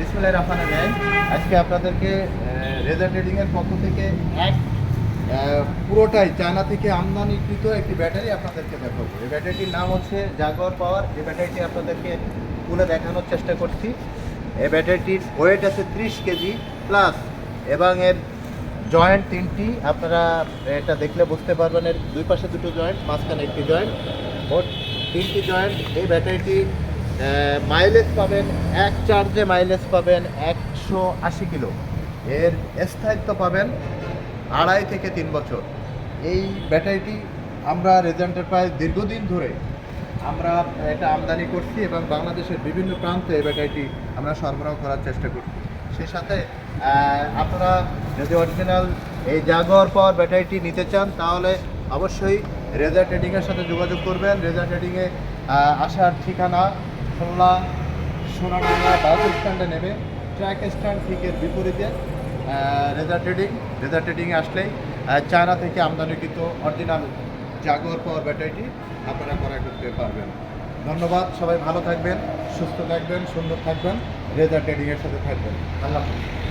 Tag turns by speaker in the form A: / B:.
A: Display রাফানো যায় আজকে আপনাদেরকে রেজার ট্রেডিংয়ের পক্ষ থেকে এক পুরোটাই চায়না থেকে আমদানিকৃত একটি ব্যাটারি আপনাদেরকে দেখাবো। এই ব্যাটারিটির নাম হচ্ছে জাগর পাওয়ার এই ব্যাটারিটি আপনাদেরকে খুলে দেখানোর চেষ্টা করছি। এই ব্যাটারিটির ওয়েট আছে ত্রিশ কেজি প্লাস এবং এর জয়েন্ট তিনটি, আপনারা এটা দেখলে বুঝতে পারবেন, এর দুই পাশে দুটো জয়েন্ট মাঝখানে একটি জয়েন্ট মোট তিনটি জয়েন্ট এই ব্যাটারিটি মাইলেজ পাবেন, এক চার্জে মাইলেজ পাবেন একশো আশি কিলো। এর স্থায়িত্ব পাবেন আড়াই থেকে তিন বছর। এই ব্যাটারিটি আমরা রেজাল্টের প্রায় দীর্ঘদিন ধরে আমরা এটা আমদানি করছি এবং বাংলাদেশের বিভিন্ন প্রান্তে এই ব্যাটারিটি আমরা সরবরাহ করার চেষ্টা করছি। সেই সাথে আপনারা যদি অরিজিনাল এই জাগর পাওয়ার ব্যাটারিটি নিতে চান, তাহলে অবশ্যই রেজার ট্রেডিংয়ের সাথে যোগাযোগ করবেন। রেজার ট্রেডিংয়ে আসার ঠিকানা খুলনা সোনাডাঙ্গা বাস স্ট্যান্ডে নেবে। ট্র্যাক স্ট্যান্ড ঠিকের বিপরীতে রেজার ট্রেডিং রেজার ট্রেডিংয়ে আসলেই চায়না থেকে আমদানিকৃত অরিজিনাল জাগর পাওয়ার ব্যাটারিটি আপনারা ক্রয় করতে পারবেন। ধন্যবাদ, সবাই ভালো থাকবেন, সুস্থ থাকবেন, সুন্দর থাকবেন রেজার ট্রেডিংয়ের সাথে থাকবেন। আল্লাহ হাফেজ।